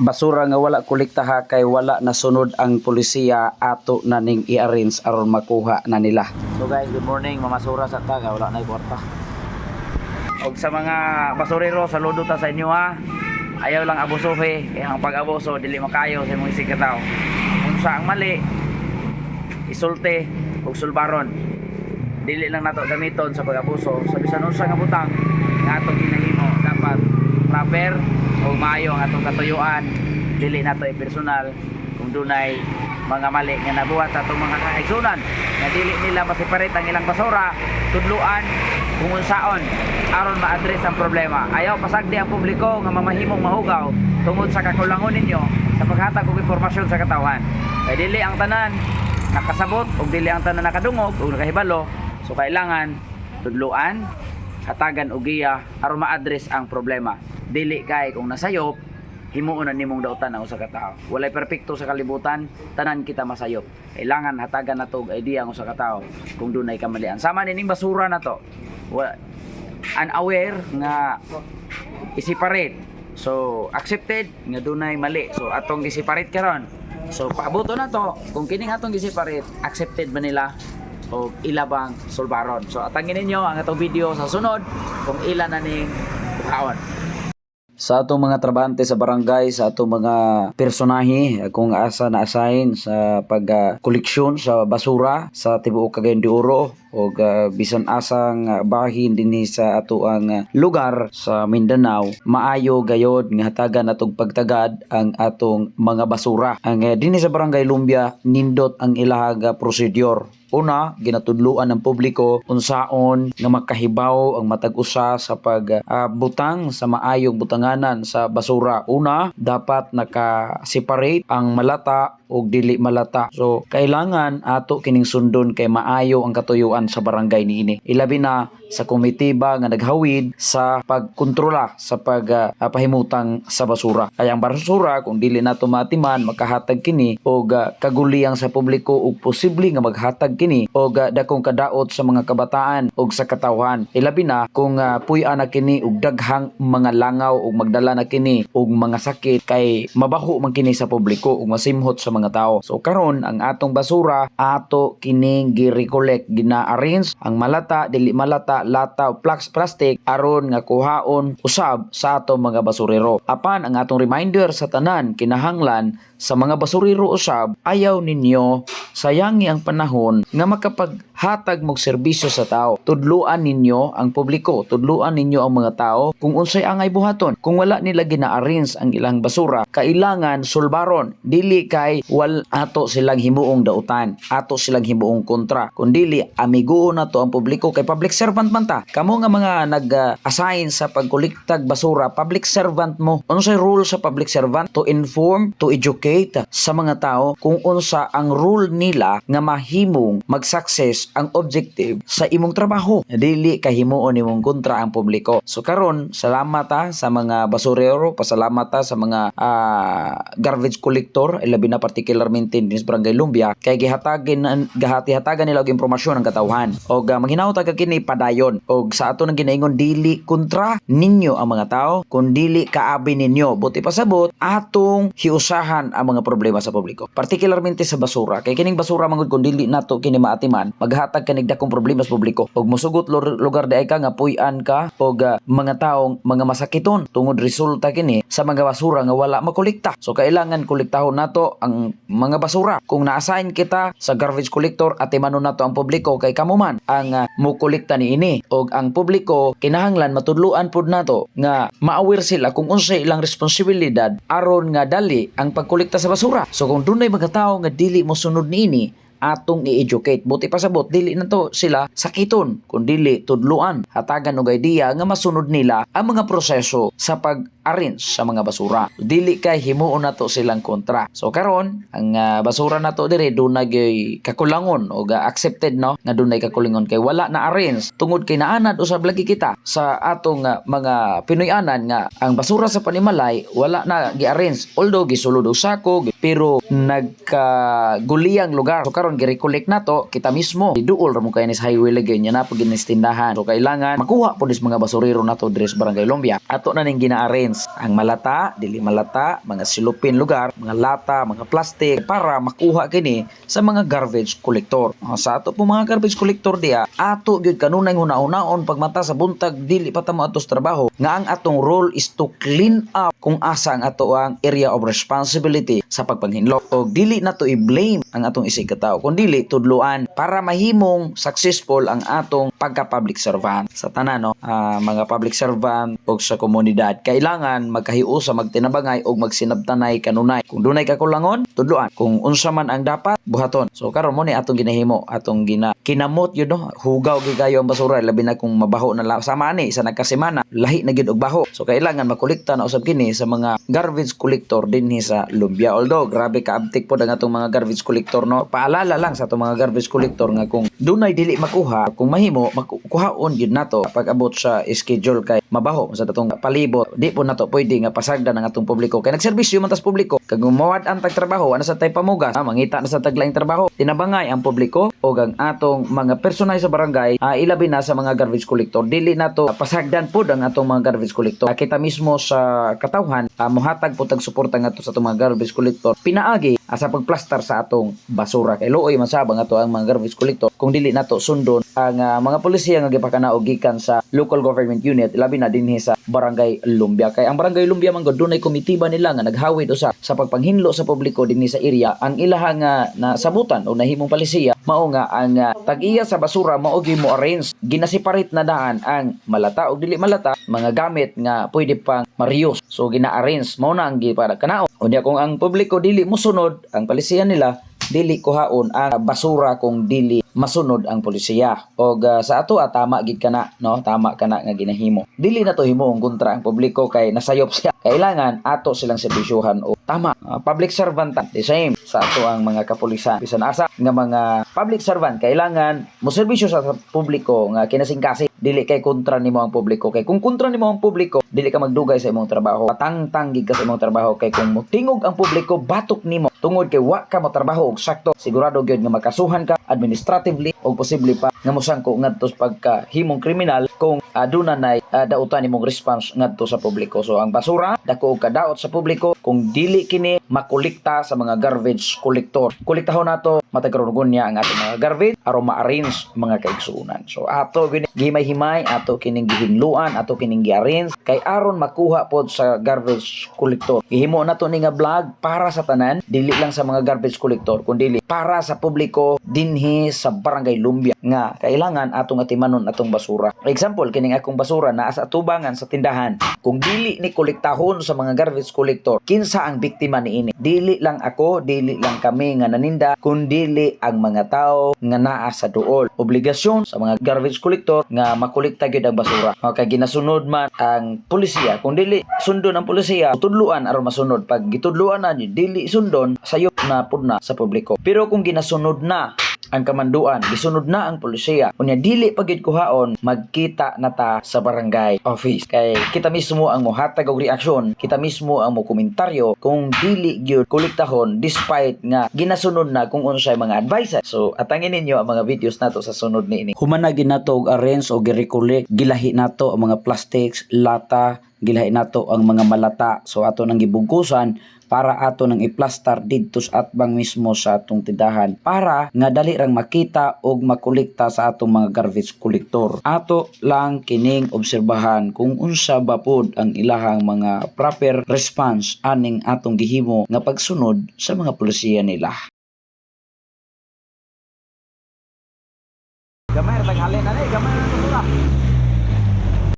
basura nga wala kolektaha kay wala nasunod ang polisiya ato na ning i-arrange aron makuha na nila. So guys, good morning. Mamasura sa taga, wala na kwarta. Og sa mga basurero, saludo ta sa inyo ha. Ayaw lang abusuhe, eh, ang pag-abuso dili makayo sa imong isikataw. Kung sa ang mali, isulti ug sulbaron. Dili lang nato gamiton sa pag-abuso. Sa bisan unsa nga butang nga atong ginahimo dapat proper o maayo ang atong katuyuan. Dili nato i-personal kung dunay mga mali nga nabuhat sa atong mga kaigsunan nga dili nila maseparate ang ilang basura, tudluan kung unsaon aron ma-address ang problema. Ayaw pasagdi ang publiko nga mamahimong mahugaw tungod sa kakulangon ninyo sa paghatag og impormasyon sa katawan. Kay dili ang tanan nakasabot ug dili ang tanan nakadungog ug nakahibalo so kailangan tudluan hatagan og giya aron ma-address ang problema dili kay kung nasayop himuon na nimong dautan ang usa ka tawo walay perpekto sa kalibutan tanan kita masayop. Kailangan hatagan nato og idea ang usa ka tawo kung dunay kamalian. Sama nining basura na to. Wa unaware nga i-separate so accepted nga dunay mali. So atong gi-separate karon. So paabuto na to. Kung kining atong gi-separate accepted ba nila? O ilabang sulbaron? So atangin ninyo ang atong video sa sunod kung ilan na ning bukaon sa atong mga trabahante sa barangay, sa atong mga personahe kung asa na assign sa pag-koleksyon sa basura sa tibuok Cagayan de Oro o bisan asang ah, bahin dinhi sa ato ang ah, lugar sa Mindanao maayo gayod nga hatagan atong pagtagad ang atong mga basura. Ang ah, dinhi sa barangay Lumbia nindot ang ilahaga procedure Una, ginatudluan ng publiko unsaon nga makahibaw ang matag usa sa pagbutang sa maayong butanganan sa basura. Una, dapat naka-separate ang malata o dili malata. So, kailangan ato kining sundon kay maayo ang katuyuan sa barangay niini. Ilabi na sa komitiba nga naghawid sa pagkontrola sa pagpahimutang sa basura. Kaya ang basura kung dili nato matiman makahatag kini og ah, kaguliyang sa publiko ug posible nga maghatag kini og ah, dakong kadaot sa mga kabataan ug sa katawhan. Ilabi na kung uh, puy-an na kini og daghang mga langaw ug magdala na kini og mga sakit kay mabaho man kini sa publiko ug masimhot sa mga tao. So karon ang atong basura ato kining gi-recollect, gina-arrange ang malata, dili malata, lata o plastic aron nga kuhaon usab sa atong mga basurero. Apan ang atong reminder sa tanan kinahanglan sa mga basurero usab ayaw ninyo sayangi ang panahon nga makapaghatag mog serbisyo sa tao. Tudluan ninyo ang publiko, tudluan ninyo ang mga tao kung unsay angay buhaton. Kung wala nila gina-arrange ang ilang basura, kailangan sulbaron. Dili kay wal ato silang himuong dautan, ato silang himuong kontra. Kung dili amigo na to ang publiko kay public servant man ta. Kamo nga mga nag-assign sa pagkuliktag basura, public servant mo. Unsay rule sa public servant? To inform, to educate sa mga tao kung unsa ang rule nila nga mahimong mag-success ang objective sa imong trabaho. Dili kahimuon imong kontra ang publiko. So karon, salamat ta sa mga basurero, pasalamat ta sa mga ah, garbage collector, ilabi na particularmente din Barangay Lumbia, kay gihatagin gahati-hatagan nila og impormasyon ang katawhan. Og uh, maghinaw ta kini padayon. Og sa ato nang ginaingon dili kontra ninyo ang mga tao, kun dili kaabi ninyo. Buti pasabot atong hiusahan ang mga problema sa publiko. Particularmente sa basura. Kay kining basura mangud kun dili nato kini maatiman, maghatag kanig dakong problema sa publiko. Og mosugot lugar di ay ka nga puy-an ka og ah, mga taong mga masakiton tungod resulta kini sa mga basura nga wala makolekta. So kailangan kolektahon nato ang mga basura. Kung na-assign kita sa garbage collector at manon nato ang publiko kay kamo man ang uh, mukolekta ni ini og ang publiko kinahanglan matudluan pud nato nga ma-aware sila kung unsay ilang responsibilidad aron nga dali ang pagkolekta sa basura. So kung dunay mga tao nga dili mo sunod niini atong i-educate. Buti pasabot, dili na to sila sakiton, kung dili tudluan. Hatagan og idea nga masunod nila ang mga proseso sa pag-arrange sa mga basura. Dili kay himuon na to silang kontra. So karon ang ah, basura na to dire dunay kakulangon o ga accepted no nga dunay kakulangon kay wala na arrange tungod kay naanad usab lagi kita sa atong ah, mga Pinoyanan nga ang basura sa panimalay wala na gi-arrange although gisulod og pero nagkaguliyang lugar so karon karon gi-recollect nato kita mismo iduol ra mo kay ni sa highway lagi nya na pag ginistindahan so kailangan makuha po dis mga basurero nato diri sa barangay Lumbia. Ato na ning gina-arrange. Ang malata dili malata mga silupin lugar mga lata mga plastic para makuha kini sa mga garbage collector. Ah, sa ato po mga garbage collector diya ato gyud kanunay una-unaon pagmata sa buntag dili pa atos trabaho. Nga ang atong role is to clean up kung asa ang ato ang area of responsibility sa pagpanghinlo o dili na to i-blame ang atong isig katao kun dili tudluan para mahimong successful ang atong pagka-public servant. Sa tanan no ah, mga public servant o sa komunidad kailangan magkahiusa magtinabangay o magsinabtanay kanunay. Kung dunay kakulangon tudluan kung unsa man ang dapat buhaton. So karon mo ni atong ginahimo atong gina kinamot yun no? Hugaw gyud kayo ang basura labi na kung mabaho na la- sama ni sa nagkasemana lahi na gyud og baho. So kailangan makolekta na usab kini sa mga garbage collector dinhi sa Lumbia. Although grabe ka abtik po ang atong mga garbage collector no? Paalala lang sa atong mga garbage collector nga kung dunay dili makuha kung mahimo makuhaon gyud nato pag abot sa schedule kay mabaho sa atong palibot di po nato pwede nga pasagdan ang atong publiko. Kay nagserbisyo man tas publiko. Kag mawad ang tag trabaho ana sa tay pamugas. Ah, mangita na sa taglaing trabaho. Tinabangay ang publiko o ang atong mga personay sa barangay. Ah, ilabi na sa mga garbage collector. Dili nato pasagdan pod ang atong mga garbage collector. Ah, kita mismo sa katawhan ah, mohatag po tag suporta ngadto sa atong mga garbage collector. Pinaagi ah, sa pagplastar sa atong basura. Kay luoy man sabang ato ang mga garbage collector kung dili nato sundon ang ah, mga polisiya nga gipakanaog gikan sa local government unit labi na dinhi sa barangay Lumbia. Kay ang barangay Lumbia man gud dunay komitiba nila nga naghawid usa sa pagpanghinlo sa publiko dinhi sa area. Ang ilaha nga nasabutan o nahimong palisiya mao nga ang ah, tag-iya sa basura mao gyud mo arrange. Ginasiparit na daan ang malata o dili malata mga gamit nga pwede pang ma-reuse. So gina-arrange mao na ang para kanao unya kung ang publiko dili mosunod ang palisiya nila dili kuhaon ang basura kung dili masunod ang polisiya. O sa ato ah, tama gid kana no? Tama kana nga ginahimo. Dili na to himo ang kontra ang publiko kay nasayop siya. Kailangan ato silang serbisyuhan o tama. Ah, public servant ta, the same sa ato ang mga kapulisan. Bisan asa nga mga public servant kailangan mo serbisyo sa publiko nga kinasingkasi. Dili kay kontra nimo ang publiko. Kay kung kontra nimo ang publiko dili ka magdugay sa imong trabaho. Patangtang gid ka sa imong trabaho. Kay kung mutingog ang publiko batok nimo. Tungod kay wa ka mo trabaho og sakto sigurado gyud nga makasuhan ka administratively o posible pa nga mosangko ngadto sa pagkahimong kriminal kung aduna nay uh, dautan nimong response ngadto sa publiko. So ang basura dako og kadaot sa publiko. Kung dili kini makolekta sa mga garbage collector. Kolektahon nato matagkaroon niya ang ating mga garbage aron ma-arrange mga kaigsuunan so ato gini gihimay-himay ato kining gihinluan ato kining gi-arrange. Kay aron makuha pod sa garbage collector. Gihimo nato ni nga vlog para sa tanan dili lang sa mga garbage collector kundi para sa publiko dinhi sa barangay Lumbia. Nga kailangan atong atimanon atong basura. Example kining akong basura naa sa atubangan sa tindahan. Kung dili ni kolektahon sa mga garbage collector kinsa ang biktima niini dili lang ako dili lang kami nga naninda kun dili ang mga tao nga naa sa duol. Obligasyon sa mga garbage collector nga makolekta gyud ang basura. Kay ginasunod man ang pulisya kung dili sundon ang pulisya tudluan aron masunod. Pag gitudluan na dili sundon sayop na pud na sa publiko. Pero kung ginasunod na ang kamanduan gisunod na ang pulisya. Unya dili pagid kuhaon magkita na ta sa barangay office. Kay kita mismo ang mohatag og reaksyon kita mismo ang mo komentaryo kung dili gyud kolektahon despite nga ginasunod na kung unsay mga advices so atangin ninyo ang mga videos nato sa sunod niini humana ginato og arrange o gi-recollect gilahi nato ang mga plastics lata gilahi nato ang mga malata. So ato nang gibungkusan para ato nang iplastar didto sa atbang mismo sa atong tindahan para nga dali rang makita og makolekta sa atong mga garbage collector ato lang kining obserbahan kung unsa ba pod ang ilahang mga proper response aning atong gihimo nga pagsunod sa mga pulisiya nila Gamay ra ra basura.